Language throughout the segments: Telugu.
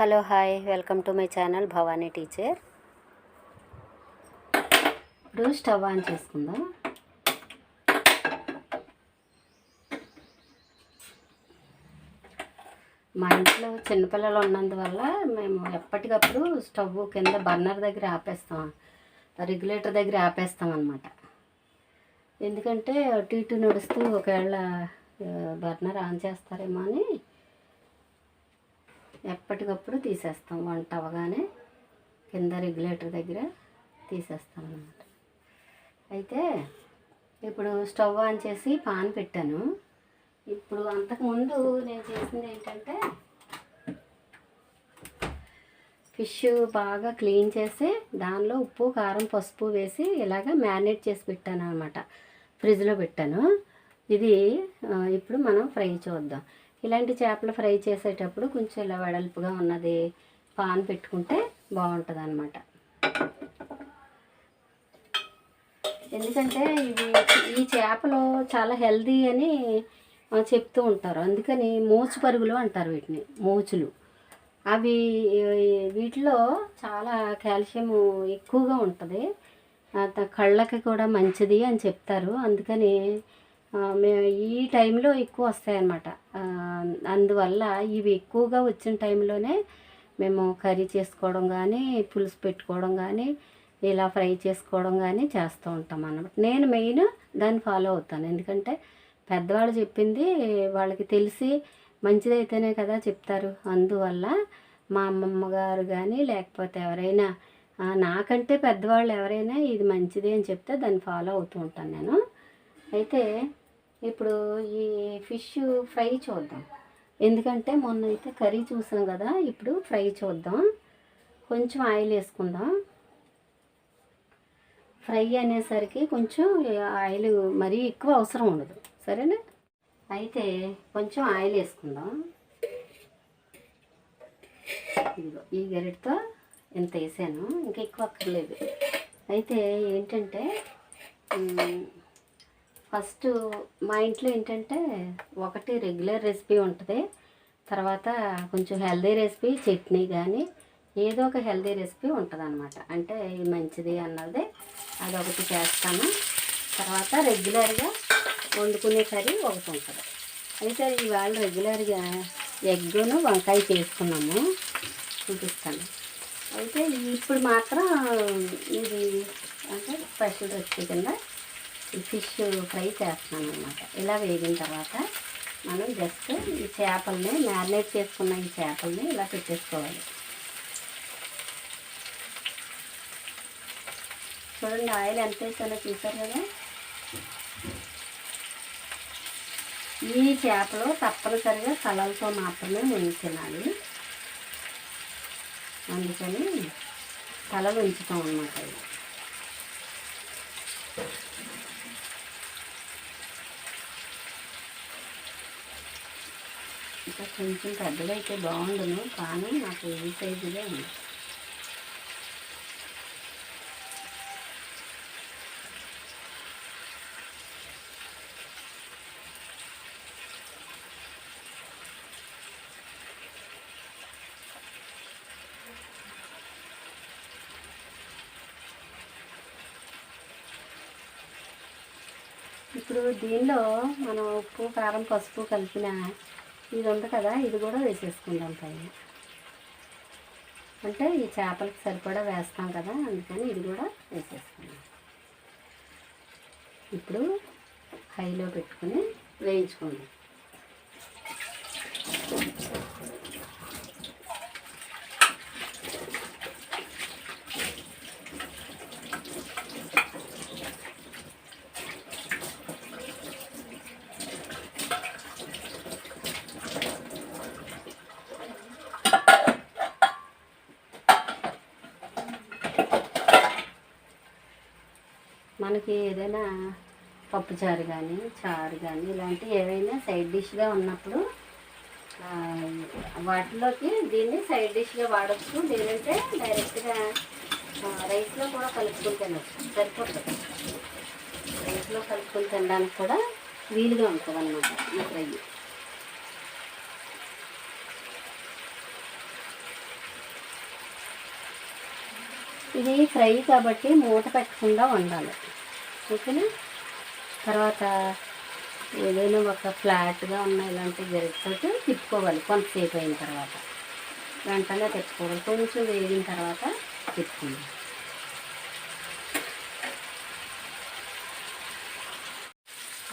Hello hi welcome to my channel Bhavani teacher. ఇప్పుడు స్టవ్ ఆన్ చేసుకుందాం. మా ఇంట్లో చిన్నపిల్లలు ఉన్నందువల్ల మేము ఎప్పటికప్పుడు స్టవ్ కింద బర్నర్ దగ్గర ఆపేస్తాం రెగ్యులేటర్ దగ్గర ఆపేస్తాం అనమాట ఎందుకంటే అటు ఇటు నడుస్తూ ఒకవేళ బర్నర్ ఆన్ చేస్తారేమో అని ఎప్పటికప్పుడు తీసేస్తాం. వంట అవగానే కింద రెగ్యులేటర్ దగ్గర తీసేస్తాం అన్నమాట. అయితే ఇప్పుడు స్టవ్ ఆన్ చేసి పాన్ పెట్టాను. ఇప్పుడు అంతకుముందు నేను చేసింది ఏంటంటే ఫిష్ బాగా క్లీన్ చేసి దానిలో ఉప్పు కారం పసుపు వేసి ఇలాగ మ్యారినేట్ చేసి పెట్టాను అనమాట ఫ్రిడ్జ్లో పెట్టాను. ఇది ఇప్పుడు మనం ఫ్రై చూద్దాం. ఇలాంటి చేపలు ఫ్రై చేసేటప్పుడు కొంచెం ఇలా వెడల్పుగా ఉన్నది పాన్ పెట్టుకుంటే బాగుంటుంది అనమాట ఎందుకంటే ఇవి ఈ చేపలు చాలా హెల్దీ అని చెప్తూ ఉంటారు. అందుకని మూచు పరుగులు అంటారు వీటిని మూచులు. అవి వీటిలో చాలా కాల్షియం ఎక్కువగా ఉంటుంది. కళ్ళకి కూడా మంచిది అని చెప్తారు. అందుకని ఈ టైంలో ఎక్కువ వస్తాయన్నమాట. అందువల్ల ఇవి ఎక్కువగా వచ్చిన టైంలోనే మేము కర్రీ చేసుకోవడం కానీ పులుసు పెట్టుకోవడం కానీ ఇలా ఫ్రై చేసుకోవడం కానీ చేస్తూ ఉంటాం అన్నమాట. నేను మెయిన్ దాన్ని ఫాలో అవుతాను. ఎందుకంటే పెద్దవాళ్ళు చెప్పింది వాళ్ళకి తెలిసి మంచిదైతేనే కదా చెప్తారు. అందువల్ల మా అమ్మమ్మ గారు కానీ లేకపోతే ఎవరైనా నాకంటే పెద్దవాళ్ళు ఎవరైనా ఇది మంచిది అని చెప్తే దాన్ని ఫాలో అవుతూ ఉంటాను నేను. అయితే ఇప్పుడు ఈ ఫిష్ ఫ్రై చూద్దాం. ఎందుకంటే మొన్న అయితే కర్రీ చూసాం కదా ఇప్పుడు ఫ్రై చూద్దాం. కొంచెం ఆయిల్ వేసుకుందాం. ఫ్రై అనేసరికి కొంచెం ఆయిల్ మరీ ఎక్కువ అవసరం ఉండదు. సరేనా? అయితే కొంచెం ఆయిల్ వేసుకుందాం. ఇదిగో ఈ గరిటతో ఇంత వేసాను ఇంకా ఎక్కువ అక్కర్లేదు. అయితే ఏంటంటే ఫస్ట్ మా ఇంట్లో ఏంటంటే ఒకటి రెగ్యులర్ రెసిపీ ఉంటుంది. తర్వాత కొంచెం హెల్దీ రెసిపీ చట్నీ కానీ ఏదో ఒక హెల్దీ రెసిపీ ఉంటుంది అనమాట అంటే ఇది మంచిది అన్నది అదొకటి చేస్తాను. తర్వాత రెగ్యులర్గా వండుకునే కర్రీ ఒకటి ఉంటుంది. అయితే ఇవాళ రెగ్యులర్గా ఎగ్గును వంకాయ చేసుకున్నాము. చూపిస్తాను. అయితే ఇప్పుడు మాత్రం ఇది అంటే స్పెషల్ రెసిపీ కింద ఫిష్ ఫ్రై చేస్తున్నాను అనమాట ఇలా వేగిన తర్వాత మనం జస్ట్ ఈ చేపల్ని మ్యారినేట్ చేసుకున్న ఈ చేపల్ని ఇలా పెట్టేసుకోవాలి. చూడండి ఆయిల్ ఎంత వేసానో చూసారు కదా? ఈ చేపలు తప్పనిసరిగా కలలతో మాత్రమే మేము తినాలి. అందుకని తలలు ఉంచుతాం అన్నమాట. ఇది ఇంకా కొంచెం పెద్దగా అయితే బాగుండును కానీ నాకు ఈ సైజులే ఉంది. ఇప్పుడు దీనిలో మనం ఉప్పు కారం పసుపు కలిపిన ఇది ఉంది కదా ఇది కూడా వేసేసుకుందాం పైన. అంటే ఈ చేపలకి సరిపడా వేస్తాం కదా అందుకని ఇది కూడా వేసేసుకుందాం. ఇప్పుడు హైలో పెట్టుకుని వేయించుకుందాం. మనకి ఏదైనా పప్పుచారు కానీ చారు కానీ ఇలాంటివి ఏవైనా సైడ్ డిష్గా ఉన్నప్పుడు వాటిలోకి దీన్ని సైడ్ డిష్గా వాడచ్చు. లేదంటే డైరెక్ట్గా రైస్లో కూడా కలుపుకుని తినచ్చు. సరిపోతుంది రైస్లో కలుపుకొని తినడానికి కూడా వీలుగా ఉంటుంది అన్నమాట ఈ ఫ్రై. ఇది ఫ్రై కాబట్టి మూత పెట్టకుండా వండాలి. ఓకేనా? తర్వాత ఏదైనా ఒక ఫ్లాట్గా ఉన్న ఇలాంటి గరిటతో తిప్పుకోవాలి. కొంతసేపు అయిన తర్వాత. వెంటనే తిప్పుకోవాలి. కొంచెం వేగిన తర్వాత తిప్పుకుందాం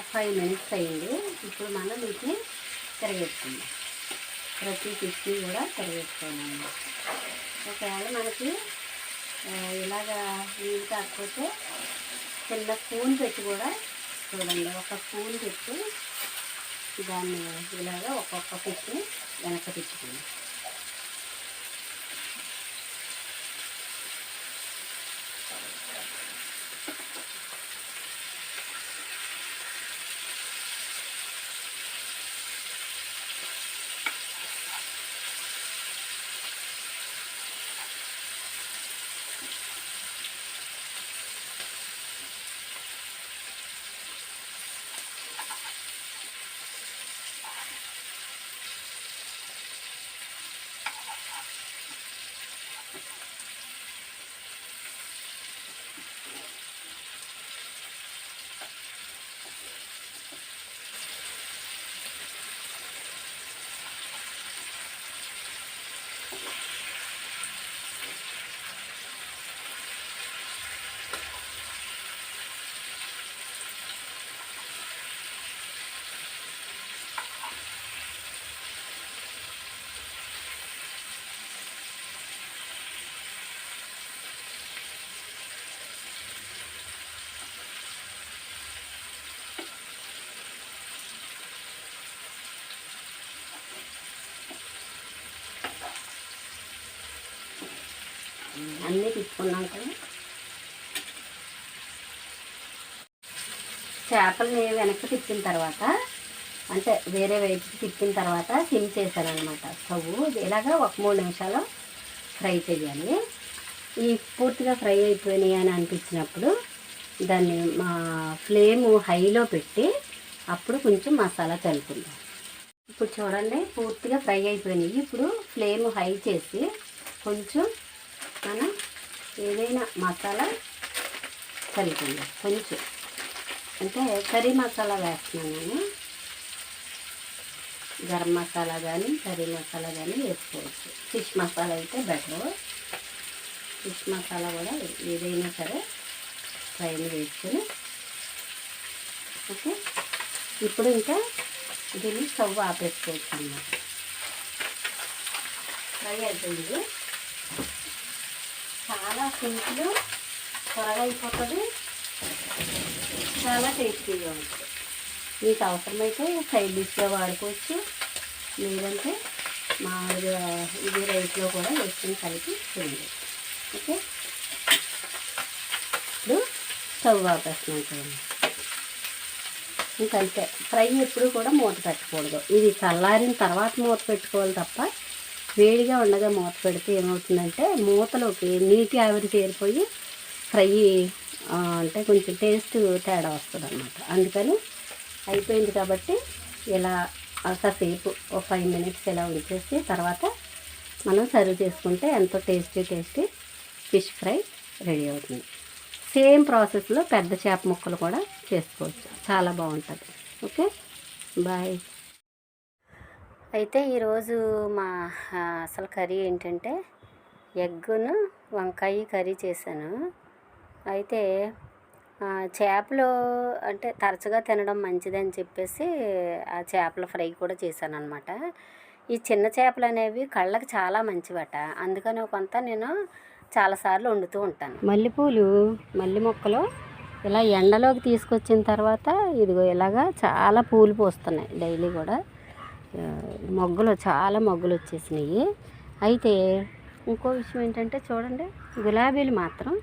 ఫైవ్ మినిట్స్ అయింది. ఇప్పుడు మనం వీటిని తిరగేసుకుందాం. ప్రతి పిచ్చి కూడా తిరగేసుకోవాలి. ఒకవేళ మనకి ఇలాగా నీళ్ళు కాకపోతే చిన్న స్పూన్ పెట్టి కూడా చూడండి ఒక స్పూన్ పెట్టి దాన్ని ఇలాగా ఒక్కొక్క పెట్టి వెనక తిప్పుకుంది అన్నీ తిప్పుకున్నాం కదా చేపల్ని వెనక్కి తిప్పిన తర్వాత అంటే వేరే వైపుకి తిప్పిన తర్వాత సిమ్ చేశాను అనమాట స్టవ్ ఇలాగా ఒక మూడు నిమిషాలు ఫ్రై చేయాలి. ఈ పూర్తిగా ఫ్రై అయిపోయినాయి అని అనిపించినప్పుడు దాన్ని మా ఫ్లేమ్ హైలో పెట్టి అప్పుడు కొంచెం మసాలా చల్లుకుందాం. ఇప్పుడు చూడండి పూర్తిగా ఫ్రై అయిపోయినాయి. ఇప్పుడు ఫ్లేమ్ హై చేసి కొంచెం మనం ఏదైనా మసాలా చల్లుకుందాం. కొంచెం. అంటే కర్రీ మసాలా వేస్తున్నాను నేను. గరం మసాలా కానీ కర్రీ మసాలా కానీ వేసుకోవచ్చు. ఫిష్ మసాలా అయితే బెటర్. ఫిష్ మసాలా కూడా ఏదైనా సరే ఫ్రైని వేసుకొని ఓకే? ఇప్పుడు ఇంకా దీన్ని స్టవ్ ఆపేసుకోవచ్చు అన్నమాట. ఫ్రై అవుతుంది చాలా సింపుల్ త్వరగా అయిపోతుంది. చాలా టేస్టీగా ఉంటుంది మీకు అవసరమైతే సైడ్ డిష్గా వాడుకోవచ్చు. లేదంటే మామూలుగా ఇది రైస్లో కూడా వేసుకుని కలిపి తినండి. ఓకే? ఇప్పుడు స్టవ్ ఆపేస్తున్నాం. చూడండి ఇంకంతే ఫ్రై ఎప్పుడు కూడా మూత పెట్టకూడదు. ఇది చల్లారిన తర్వాత మూత పెట్టుకోవాలి తప్ప వేడిగా ఉండగా మూత పెడితే ఏమవుతుందంటే మూతలోకి నీటి ఆవిరి చేరిపోయి ఫ్రై అంటే కొంచెం టేస్ట్ తేడా వస్తుంది అనమాట అందుకని అయిపోయింది కాబట్టి ఇలా కాసేపు ఒక ఫైవ్ మినిట్స్ ఇలా ఉంచేసి తర్వాత మనం సర్వ్ చేసుకుంటే ఎంతో tasty tasty fish fry ready అవుతుంది. సేమ్ ప్రాసెస్లో పెద్ద చేప ముక్కలు కూడా చేసుకోవచ్చు. చాలా బాగుంటుంది. ఓకే బాయ్ అయితే ఈరోజు మా అసలు కర్రీ ఏంటంటే ఎగ్గును వంకాయ కర్రీ చేశాను. అయితే చేపలు అంటే తరచుగా తినడం మంచిదని చెప్పేసి ఆ చేపల ఫ్రై కూడా చేశాను అనమాట ఈ చిన్న చేపలు అనేవి కళ్ళకి చాలా మంచివట. అందుకని కొంత నేను చాలాసార్లు వండుతూ ఉంటాను. మల్లెపూలు మల్లె మొక్కలు ఇలా ఎండలోకి తీసుకొచ్చిన తర్వాత ఇదిగో ఇలాగా చాలా పూలు పోస్తున్నాయి డైలీ కూడా. మొగ్గలు చాలా మొగ్గలు వచ్చేసినాయి. అయితే ఇంకో విషయం ఏంటంటే చూడండి గులాబీలు మాత్రం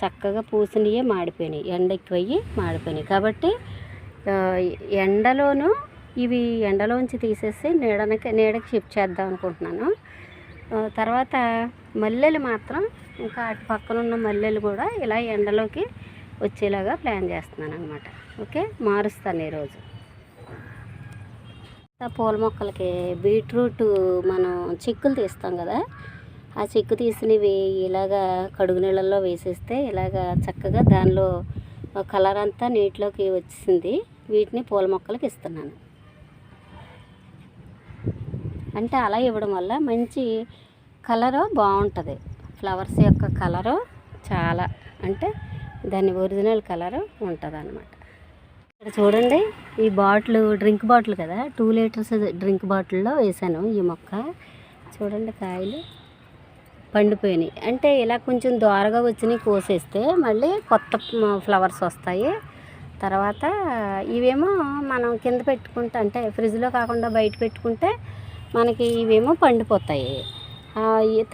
చక్కగా పూసినయే మాడిపోయినాయి ఎండ ఎక్కువయ్యి మాడిపోయినాయి. కాబట్టి ఎండలోనూ ఇవి ఎండలోంచి తీసేసి నీడనకి నీడకి షిఫ్ట్ చేద్దాం అనుకుంటున్నాను. తర్వాత మల్లెలు మాత్రం ఇంకా అటు పక్కన ఉన్న మల్లెలు కూడా ఇలా ఎండలోకి వచ్చేలాగా ప్లాన్ చేస్తున్నాను అనమాట ఓకే మారుస్తాను ఈరోజు. ఆ పూల మొక్కలకి బీట్రూట్ మనం చిక్కులు తీస్తాం కదా ఆ చెక్కు తీసినవి ఇలాగా కడుగు నీళ్ళల్లో వేసేస్తే ఇలాగా చక్కగా దానిలో కలర్ అంతా నీటిలోకి వచ్చింది వీటిని పూల మొక్కలకి ఇస్తున్నాను. అంటే అలా ఇవ్వడం వల్ల మంచి కలరు బాగుంటుంది. ఫ్లవర్స్ యొక్క కలరు చాలా అంటే దాని ఒరిజినల్ కలరు ఉంటుంది అనమాట ఇక్కడ చూడండి ఈ బాటిల్ డ్రింక్ బాటిల్ కదా. టూ లీటర్స్ డ్రింక్ బాటిల్లో వేసాను ఈ మొక్క. చూడండి కాయలు. పండిపోయినాయి. అంటే ఇలా కొంచెం దోరగా వచ్చినాయి కోసేస్తే మళ్ళీ కొత్త ఫ్లవర్స్ వస్తాయి. తర్వాత ఇవేమో మనం కింద పెట్టుకుంటే అంటే ఫ్రిడ్జ్లో కాకుండా బయట పెట్టుకుంటే మనకి ఇవేమో పండిపోతాయి.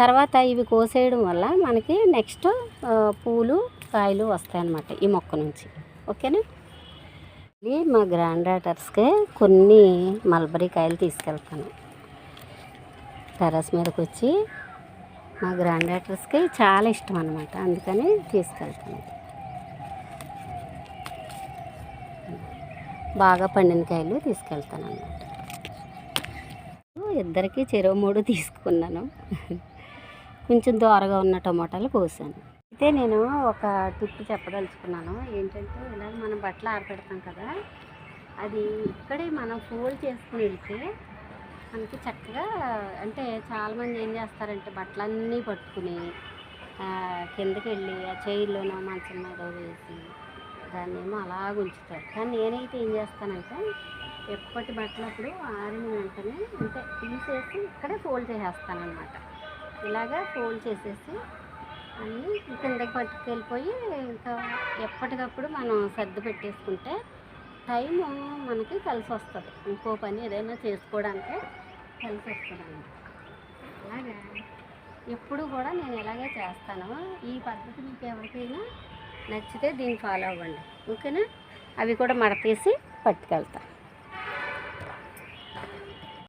తర్వాత ఇవి కోసేయడం వల్ల మనకి నెక్స్ట్ పూలు కాయలు వస్తాయన్నమాట ఈ మొక్క నుంచి. ఓకేనా? ఇది మా గ్రాండ్ డాటర్స్కి కొన్ని మల్బరీ కాయలు తీసుకెళ్తాను. టెర్రస్ మీదకి వచ్చి మా గ్రాండ్ డాటర్స్కి చాలా ఇష్టం అనమాట అందుకని తీసుకెళ్తాను. బాగా పండిన కాయలు తీసుకెళ్తాను ఇద్దరికి చెరువు మూడు తీసుకున్నాను. కొంచెం దోరగా ఉన్న టమాటాలు కోసాను. అయితే నేను ఒక టిప్ చెప్పదలుచుకున్నాను. ఏంటంటే ఇలా మనం బట్టలు ఆరపెడతాం కదా అది ఇక్కడే మనం ఫోల్డ్ చేసుకుని వెళ్తే మనకి చక్కగా అంటే చాలామంది ఏం చేస్తారంటే బట్టలన్నీ పట్టుకుని కిందకి వెళ్ళి ఆ చైర్లోనో మంచం మీద వేసి దాన్ని ఏమో అలా ఉంచుతారు. కానీ నేనైతే ఏం చేస్తానంటే ఎప్పటి బట్టలప్పుడు ఆరిన వెంటనే అంటే తీసేసి ఇక్కడే ఫోల్డ్ చేసేస్తానమాట ఇలాగా ఫోల్డ్ చేసేసి అన్నీ కిందకి పట్టుకెళ్ళిపోయి ఇంకా ఎప్పటికప్పుడు మనం సర్ది పెట్టేసుకుంటే టైము మనకి కలిసి వస్తుంది ఇంకో పని ఏదైనా చేసుకోవడానికి కలిసి వస్తుంది అన్నమాట అలాగా? ఎప్పుడు కూడా నేను ఇలాగే చేస్తాను. ఈ పద్ధతి మీకు ఎవరికైనా నచ్చితే దీన్ని ఫాలో అవ్వండి. ఓకేనా? అవి కూడా మడతీసి పట్టుకెళ్తాను